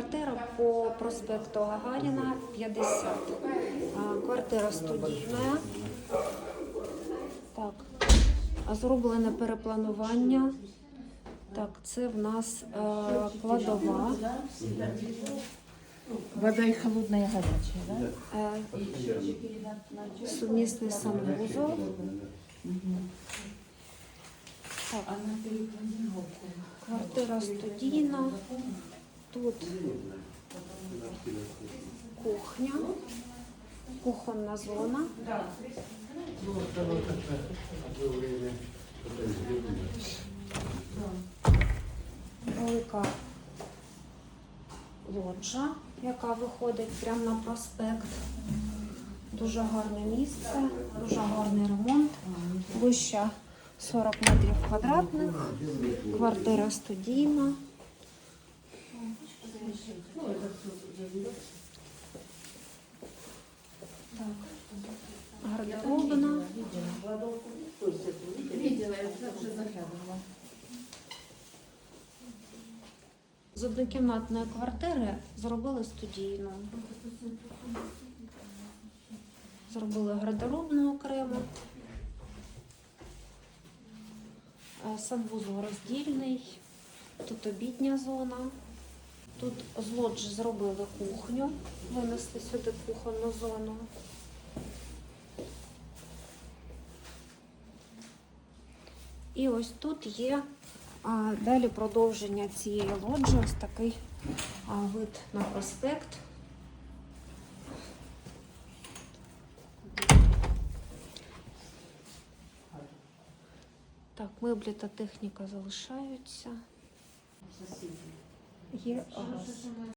Квартира по проспекту Гагаріна 50. Квартира студійна. Так. Зроблене перепланування. Так, це в нас е, кладова. Вода и холодная, и горячая, да? Е, сумісний санвузол. Так, квартира студійна. Тут кухня, кухонна зона. Велика лоджа, яка виходить прямо на проспект. Дуже гарне місце, дуже гарний ремонт. Площа 40 метрів квадратних, квартира студійна. Гардеробна. Видела, я уже заглядывала. З однокімнатної квартири зробили студійну. Зробили гардеробну окремо. Е, Санвузол роздільний. Тут обідня зона. Тут з зробили кухню, винесли сюди кухонну зону. І ось тут є а, далі продовження цієї лоджі, ось такий а, вид на проспект. Так, меблі та техніка залишаються. Є газ.